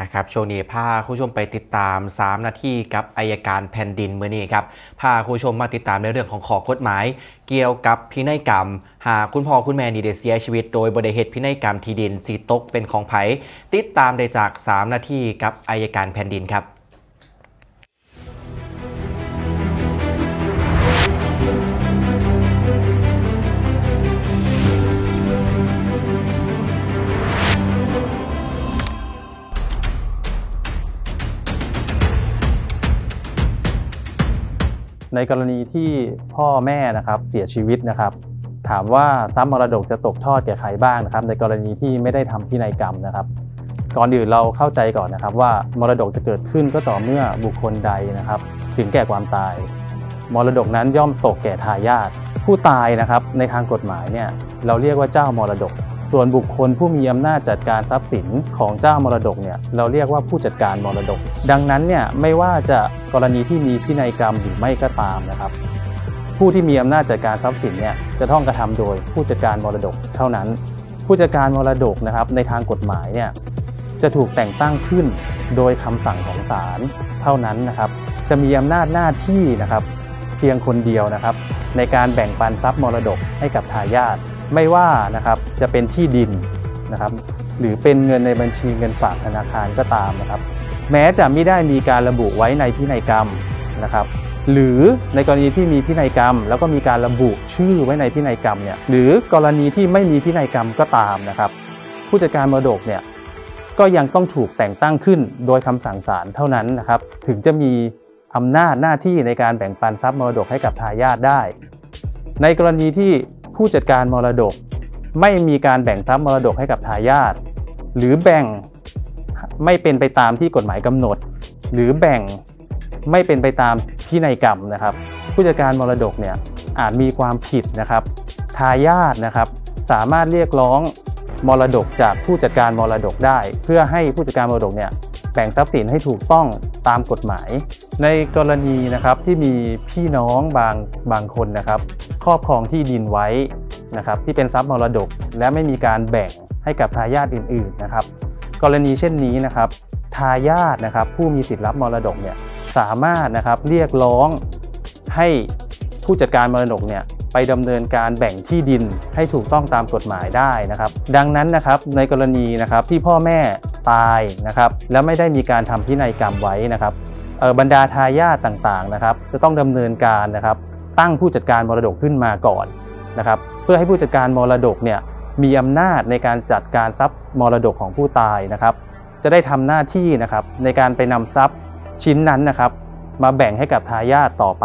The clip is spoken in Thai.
นะครับช่วงนี้พาคุณผู้ชมไปติดตาม 3 นาทีกับอายการแผ่นดินเมื่อนี้ครับพาคุณผู้ชมมาติดตามในเรื่องของขอกฎหมาย เกี่ยวกับพินัยกรรม หากคุณพ่อคุณแม่นี่ได้เสียชีวิต โดยบริเหตุพินัยกรรมที่ดินสีตกเป็นของไผติดตามได้จาก 3 นาทีกับอายการแผ่นดินครับ ในกรณีที่พ่อแม่นะครับเสียชีวิตนะครับ ถามว่าทรัพย์มรดกจะตกทอดแก่ใครบ้างนะครับ ในกรณีที่ไม่ได้ทำพินัยกรรมนะครับ ก่อนอื่นเราเข้าใจก่อนนะครับ ว่ามรดกจะเกิดขึ้นก็ต่อเมื่อบุคคลใดนะครับ ถึงแก่ความตาย มรดกนั้นย่อมตกแก่ทายาทผู้ตายนะครับ ในทางกฎหมายเนี่ยเราเรียกว่าเจ้ามรดก ส่วนบุคคลผู้มีอำนาจจัดการทรัพย์สินของเจ้ามรดกเนี่ยเราเรียกว่าผู้จัดการมรดก ดังนั้นเนี่ยไม่ว่าจะกรณีที่มีพินัยกรรมหรือไม่ก็ตามนะครับ ผู้ที่มีอำนาจจัดการทรัพย์สินเนี่ยจะต้องกระทำโดยผู้จัดการมรดกเท่านั้น ผู้จัดการมรดกนะครับในทางกฎหมายเนี่ยจะถูกแต่งตั้งขึ้นโดยคำสั่งของศาลเท่านั้นนะครับ จะมีอำนาจหน้าที่นะครับ เพียงคนเดียวนะครับ ในการแบ่งปันทรัพย์มรดกให้กับทายาท ไม่ว่านะครับจะเป็นที่ดินนะครับหรือเป็นเงินในบัญชีเงินฝากธนาคารก็ตามนะครับ แม้จะไม่ได้มีการระบุไว้ในพินัยกรรมนะครับหรือในกรณีที่มีพินัยกรรม แล้วก็มีการระบุชื่อไว้ในพินัยกรรมเนี่ยหรือกรณีที่ไม่มีพินัยกรรมก็ตามนะครับ ผู้จัดการมรดกเนี่ยก็ยังต้องถูกแต่งตั้งขึ้นโดยคำสั่งศาลเท่านั้นนะครับ ถึงจะมีอำนาจหน้าที่ในการแบ่งปันทรัพย์มรดกให้กับทายาทได้ ในกรณีที่ ผู้จัดการมรดก ไม่มีการแบ่งทรัพย์มรดกให้กับทายาทหรือแบ่งไม่เป็นไปตามที่กฎหมายกำหนด หรือแบ่งไม่เป็นไปตามพินัยกรรมนะครับ ผู้จัดการมรดกเนี่ยอาจมีความผิดนะครับ ทายาทนะครับสามารถเรียกร้องมรดกจากผู้จัดการมรดกได้ เพื่อให้ผู้จัดการมรดกเนี่ย แบ่งทรัพย์สินให้ถูกต้องตามกฎหมาย ในกรณีนะครับที่มีพี่น้องบางบางคนนะครับ ครอบครองที่ดินไว้นะครับที่เป็นทรัพย์มรดก และไม่มีการแบ่งให้กับทายาทอื่นๆนะครับ กรณีเช่นนี้นะครับทายาทนะครับผู้มีสิทธิ์รับมรดกเนี่ยสามารถนะครับเรียกร้องให้ผู้จัดการมรดกเนี่ยไปดำเนินการแบ่งที่ดินให้ถูกต้องตามกฎหมายได้นะครับ ดังนั้นนะครับในกรณีนะครับที่พ่อแม่ ตายนะครับ แล้วไม่ได้มีการทำพินัยกรรมไว้นะครับบรรดาทายาทต่างๆนะครับ จะต้องดำเนินการนะครับ ตั้งผู้จัดการมรดกขึ้นมาก่อนนะครับ เพื่อให้ผู้จัดการมรดกเนี่ยมีอำนาจในการจัดการทรัพย์มรดกของผู้ตายนะครับ จะได้ทำหน้าที่นะครับในการไปนำทรัพย์ชิ้นนั้นนะครับ มาแบ่งให้กับทายาทต่อไป